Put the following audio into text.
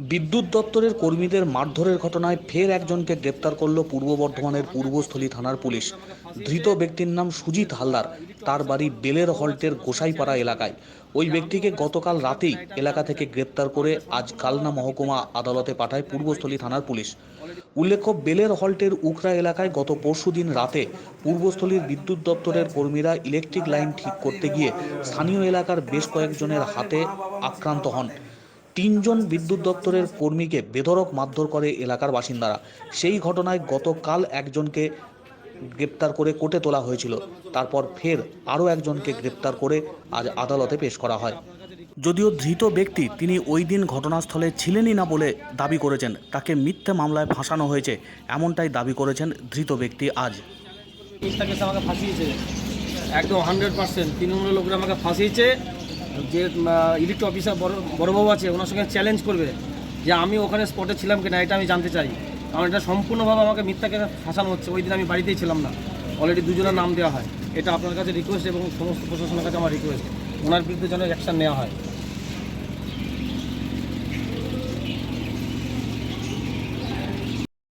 বিদ্যুৎ দপ্তরের কর্মীদের মারধরের ঘটনায় ফের একজনকে গ্রেপ্তার করল পূর্ব বর্ধমানের পূর্বস্থলী থানার পুলিশ। ধৃত ব্যক্তির নাম সুজিত হালদার। তার বাড়ি বেলের হল্টের গোসাইপাড়া এলাকায়। ওই ব্যক্তিকে গতকাল রাতেই এলাকা থেকে গ্রেপ্তার করে আজ কালনা মহকুমা আদালতে পাঠায় পূর্বস্থলী থানার পুলিশ। উল্লেখ্য, বেলের হল্টের উখরা এলাকায় গত পরশুদিন রাতে পূর্বস্থলীর বিদ্যুৎ দপ্তরের কর্মীরা ইলেকট্রিক লাইন ঠিক করতে গিয়ে স্থানীয় এলাকার বেশ কয়েকজনের হাতে আক্রান্ত হন। তিনজন বিদ্যুৎ দপ্তরের কর্মীকে বেধড়ক মারধর করে এলাকার বাসিন্দারা। সেই ঘটনায় গতকাল একজনকে গ্রেপ্তার করে কোর্টে তোলা হয়েছিল। তারপর ফের আরও একজনকে গ্রেপ্তার করে আজ আদালতে পেশ করা হয়। যদিও ধৃত ব্যক্তি তিনি ওই দিন ঘটনাস্থলে ছিলেনই না বলে দাবি করেছেন, তাকে মিথ্যে মামলায় ফাঁসানো হয়েছে এমনটাই দাবি করেছেন ধৃত ব্যক্তি আজ। আমাকে ফাঁসিয়েছে। একদম হান্ড্রেড পার্সেন্ট। তৃণমূলের লোকরা আমাকে ফাঁসিয়েছে। যে ইলেকট্রিক অফিসার বড় বড়বাবু আছে, ওনার সঙ্গে চ্যালেঞ্জ করবে যে আমি ওখানে স্পটে ছিলাম কিনা, এটা আমি জানতে চাই। কারণ এটা সম্পূর্ণভাবে আমাকে মিথ্যাকে ফাঁসানো হচ্ছে, ওই দিন আমি বাড়িতেই ছিলাম না। অলরেডি দুজনের নাম দেওয়া হয়। এটা আপনার কাছে রিকোয়েস্ট এবং সমস্ত প্রশাসনের কাছে আমার রিকোয়েস্ট ওনার বিরুদ্ধে যেন অ্যাকশান নেওয়া হয়।